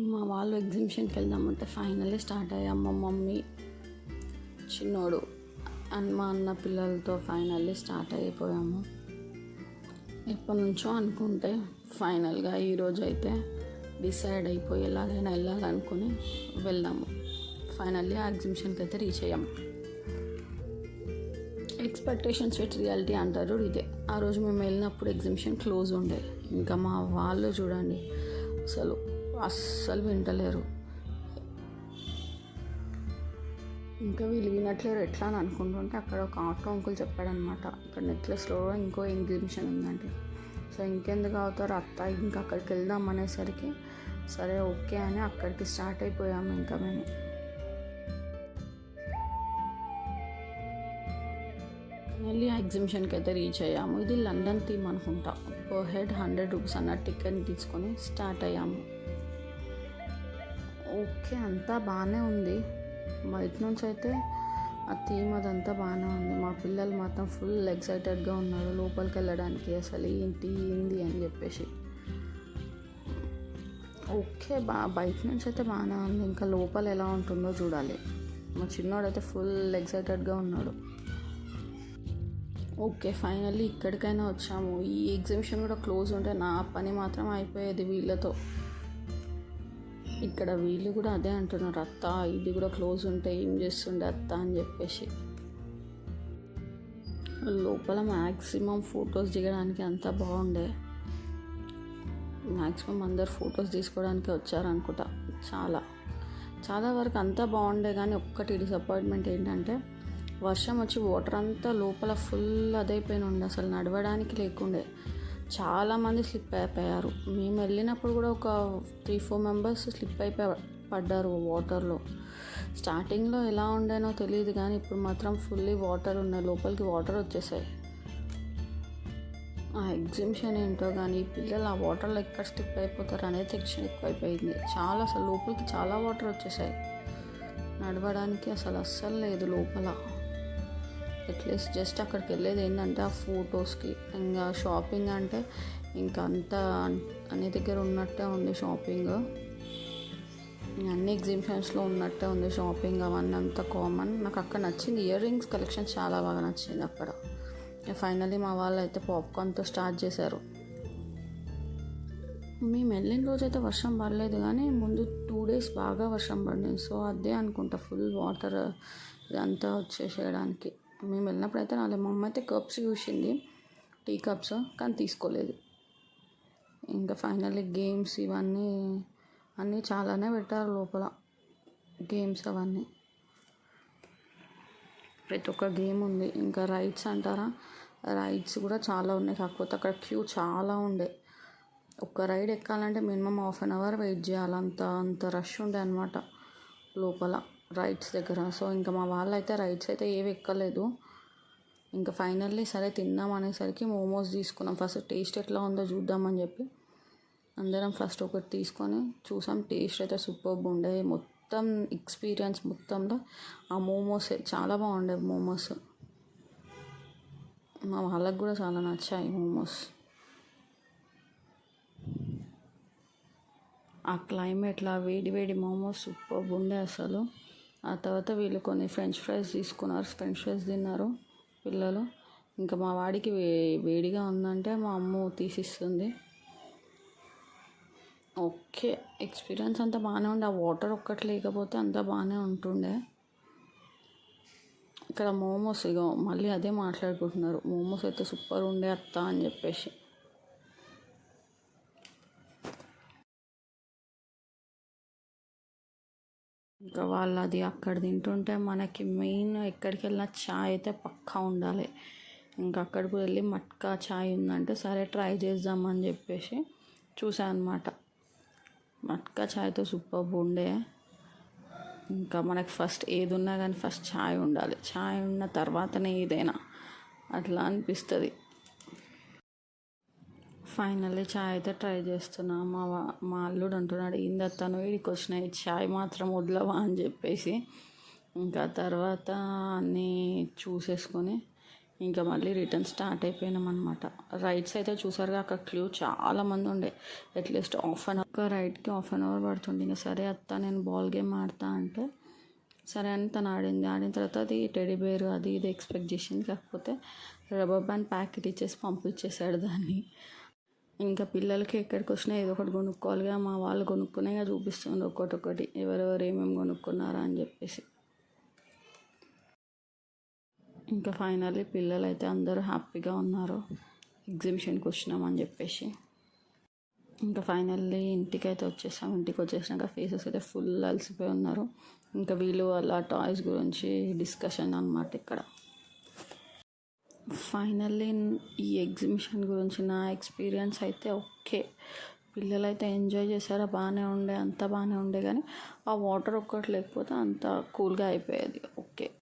మా వాళ్ళు ఎగ్జిబిషన్కి వెళ్దామంటే ఫైనల్లీ స్టార్ట్ అయ్యాం మా మమ్మీ చిన్నోడు అండ్ మా అన్న పిల్లలతో ఫైనల్లీ స్టార్ట్ అయిపోయాము. ఎప్పటి నుంచో అనుకుంటే ఫైనల్గా ఈరోజు అయితే డిసైడ్ అయిపోయి ఎలాగైనా వెళ్ళాలనుకుని వెళ్దాము. ఫైనల్లీ ఆ ఎగ్జిబిషన్కి అయితే రీచ్ అయ్యాము ఎక్స్పెక్టేషన్స్ విత్ రియాలిటీ అంటారు ఇదే. ఆ రోజు మేము వెళ్ళినప్పుడు ఎగ్జిబిషన్ క్లోజ్ ఉండే. ఇంకా మా వాళ్ళు చూడండి అసలు అస్సలు వింటలేరు. ఇంకా వీళ్ళు వినట్లేరు ఎట్లా అని అనుకుంటుంటే అక్కడ ఒక ఆటో అంకుల్ చెప్పాడనమాట ఇక్కడ నెక్లెస్లో కూడా ఇంకో ఎగ్జిబిషన్ ఉందంటే సో ఇంకెందుకు అవుతారు అత్త? ఇంకా అక్కడికి వెళ్దాం అనేసరికి సరే ఓకే అని అక్కడికి స్టార్ట్ అయిపోయాము ఇంకా మేము. మళ్ళీ ఆ ఎగ్జిబిషన్కి అయితే రీచ్ అయ్యాము. ఇది లండన్ థీమ్ అనుకుంటా. పర్ హెడ్ హండ్రెడ్ రూపీస్ అన్న టికెట్ తీసుకొని స్టార్ట్ అయ్యాము. ఓకే అంతా బాగానే ఉంది. బయట నుంచి అయితే ఆ థీమ్ అదంతా బాగానే ఉంది. మా పిల్లలు మాత్రం ఫుల్ ఎక్సైటెడ్గా ఉన్నారు లోపలికి వెళ్ళడానికి అసలు ఏంటి ఏంది అని చెప్పేసి. ఓకే బా బయట నుంచి అయితే బాగానే ఉంది. ఇంకా లోపల ఎలా ఉంటుందో చూడాలి. మా చిన్నోడైతే ఫుల్ ఎక్సైటెడ్గా ఉన్నాడు. ఓకే ఫైనల్లీ ఇక్కడికైనా వచ్చాము. ఈ ఎగ్జిబిషన్ కూడా క్లోజ్ ఉంటే నా పని మాత్రం అయిపోయేది వీళ్ళతో. ఇక్కడ వీళ్ళు కూడా అదే అంటున్నారు అత్త ఇది కూడా క్లోజ్ ఉంటే ఏం చేస్తుండే అత్త? అని చెప్పేసి. లోపల మ్యాక్సిమం ఫొటోస్ దిగడానికి అంతా బాగుండే. మ్యాక్సిమం అందరు ఫొటోస్ తీసుకోవడానికి వచ్చారనుకుంటా చాలా. చాలా వరకు అంతా బాగుండే కానీ ఒక్కటి డిసప్పాయింట్మెంట్ ఏంటంటే వర్షం వచ్చి వాటర్ అంతా లోపల ఫుల్ అదైపోయిన ఉండే అసలు నడవడానికి లేకుండే. చాలామంది స్లిప్ అయిపోయారు. మేము వెళ్ళినప్పుడు కూడా ఒక త్రీ ఫోర్ మెంబర్స్ స్లిప్ అయిపోయి పడ్డారు వాటర్లో. స్టార్టింగ్లో ఎలా ఉండేనో తెలియదు కానీ ఇప్పుడు మాత్రం ఫుల్లీ వాటర్ ఉన్నాయి. లోపలికి వాటర్ వచ్చేసాయి. ఆ ఎగ్జిబిషన్ ఏంటో కానీ పిల్లలు ఆ వాటర్లో ఎక్కడ స్టిక్ అయిపోతారు అనేది టెన్షన్ ఎక్కువైపోయింది. చాలా అసలు లోపలికి చాలా వాటర్ వచ్చేసాయి. నడవడానికి అసలు అస్సలు లేదు లోపల. అట్లీస్ట్ జస్ట్ అక్కడికి వెళ్ళేది ఏంటంటే ఆ ఫొటోస్కి. ఇంకా షాపింగ్ అంటే ఇంకా అంత అన్ని దగ్గర ఉన్నట్టే ఉంది షాపింగ్. అన్ని ఎగ్జిబిషన్స్లో ఉన్నట్టే ఉంది షాపింగ్. అవన్నీ అంత కామన్. నాకు అక్కడ నచ్చింది. ఇయర్ రింగ్స్ కలెక్షన్ చాలా బాగా నచ్చింది అక్కడ. ఫైనలీ మా వాళ్ళు అయితే పాప్కార్న్తో స్టార్ట్ చేశారు. మేము వెళ్ళిన రోజు అయితే వర్షం పడలేదు కానీ ముందు టూ డేస్ బాగా వర్షం పడింది. సో అదే అనుకుంటా ఫుల్ వాటర్ ఇదంతా వచ్చేసేయడానికి. మేము వెళ్ళినప్పుడు అయితే నాలుగు మా అమ్మ అయితే కప్స్ చూసింది. టీ కప్స్ కానీ తీసుకోలేదు. ఇంకా ఫైనల్లీ గేమ్స్ ఇవన్నీ అన్నీ చాలానే పెట్టారు లోపల. గేమ్స్ అవన్నీ. ప్రతి ఒక్క గేమ్ ఉంది. ఇంకా రైడ్స్ అంటారా? రైడ్స్ కూడా చాలా ఉన్నాయి. కాకపోతే అక్కడ క్యూ చాలా ఉండే. ఒక్క రైడ్ ఎక్కాలంటే minimum half an hour wait చేయాలి. అంత అంత రష్ ఉండే అనమాట లోపల. రైడ్స్ దగ్గర. సో ఇంకా మా వాళ్ళు అయితే రైడ్స్ అయితే ఏవి ఎక్కలేదు. ఇంకా ఫైనల్లీ సరే తిందాం అనేసరికి మోమోస్ తీసుకున్నాం. ఫస్ట్ టేస్ట్ ఎట్లా ఉందో చూద్దామని చెప్పి అందరం ఫస్ట్ ఒకటి తీసుకొని చూసాం. టేస్ట్ అయితే సూపర్ ఉండే. మొత్తం ఎక్స్పీరియన్స్ మొత్తంలో ఆ మోమోస్ చాలా బాగుండే మోమోస్. మా వాళ్ళకి కూడా చాలా నచ్చాయి మోమోస్. ఆ క్లైమేట్లో వేడి వేడి మోమోస్ సూపర్ ఉండే అసలు. ఆ తర్వాత వీళ్ళు కొన్ని ఫ్రెంచ్ ఫ్రైస్ తీసుకున్నారు ఫ్రెంచ్ ఫ్రైస్ తిన్నారు పిల్లలు. ఇంకా మా వాడికి వే వేడిగా ఉందంటే మా అమ్మ తీసిస్తుంది. ఓకే ఎక్స్పీరియన్స్ అంతా బాగానే ఉండే. ఆ వాటర్ ఒక్కటి లేకపోతే అంతా బాగానే ఉంటుండే. ఇక్కడ మోమోస్ ఇక మళ్ళీ అదే మాట్లాడుకుంటున్నారు. మోమోస్ అయితే సూపర్ ఉండే అత్త అని చెప్పేసి. ఇంకా వాళ్ళు అది అక్కడ తింటుంటే మనకి మెయిన్ ఎక్కడికి వెళ్ళినా చాయ్ అయితే పక్కా ఉండాలి. ఇంకా అక్కడికి వెళ్ళి మట్కా చాయ్ ఉందంటే సరే ట్రై చేద్దామని చెప్పేసి చూసాను అనమాట మట్కా చాయ్తో సూపర్ ఉండే. ఇంకా మనకి ఫస్ట్ ఏది ఉన్నా కానీ ఫస్ట్ ఛాయ్ ఉండాలి. ఛాయ్ ఉన్న తర్వాతనే ఏదైనా అట్లా అనిపిస్తుంది. ఫైనల్లీ ఛాయ్ అయితే ట్రై చేస్తున్నా. మా మా అల్లుడు అంటున్నాడు ఏందత్తాను వీడికి వచ్చిన ఈ ఛాయ్ మాత్రం వదలవా? అని చెప్పేసి. ఇంకా తర్వాత అన్నీ చూసేసుకొని ఇంకా మళ్ళీ రిటర్న్ స్టార్ట్ అయిపోయినాం అనమాట రైడ్స్ అయితే చూసారుగా అక్కడ క్లూ చాలా మంది ఉండే. At least half an hour రైడ్కి half an hour పడుతుంది ఇంకా సరే అత్త నేను బాల్ గేమ్ ఆడతా అంటే సరే అని తను ఆడింది. ఆడిన తర్వాత అది టెడీ బేర్ అది ఇది ఎక్స్పెక్ట్ చేసింది. కాకపోతే రబ్బర్ బ్యాండ్ ప్యాకెట్ ఇచ్చేసి పంపించేశాడు దాన్ని. ఇంకా పిల్లలకి ఎక్కడికి వచ్చినా ఏదో ఒకటి కొనుక్కోవాలిగా మా వాళ్ళు కొనుక్కునేగా చూపిస్తుంది ఒక్కొక్కటి ఒకటి ఎవరెవరు ఏమేమి కొనుక్కున్నారా అని చెప్పేసి. ఇంకా ఫైనల్లీ పిల్లలు అయితే అందరూ హ్యాపీగా ఉన్నారు. ఎగ్జిబిషన్కి వచ్చినామని చెప్పేసి. ఇంకా ఫైనల్లీ ఇంటికి అయితే వచ్చేసాం. ఇంటికి వచ్చేసినాక ఫేసెస్ అయితే ఫుల్ అలసిపోయి ఉన్నారు. ఇంకా వీళ్ళు వాళ్ళ టాయ్స్ గురించి డిస్కషన్ అనమాట ఇక్కడ. ఫైనల్లీ ఈ ఎగ్జిబిషన్ గురించి నా ఎక్స్పీరియన్స్ అయితే ఓకే. పిల్లలు అయితే ఎంజాయ్ చేశారా? బాగానే ఉండే అంత బాగానే ఉండే కానీ ఆ వాటర్ ఒక్కటి లేకపోతే అంత కూల్గా అయిపోయేది. ఓకే.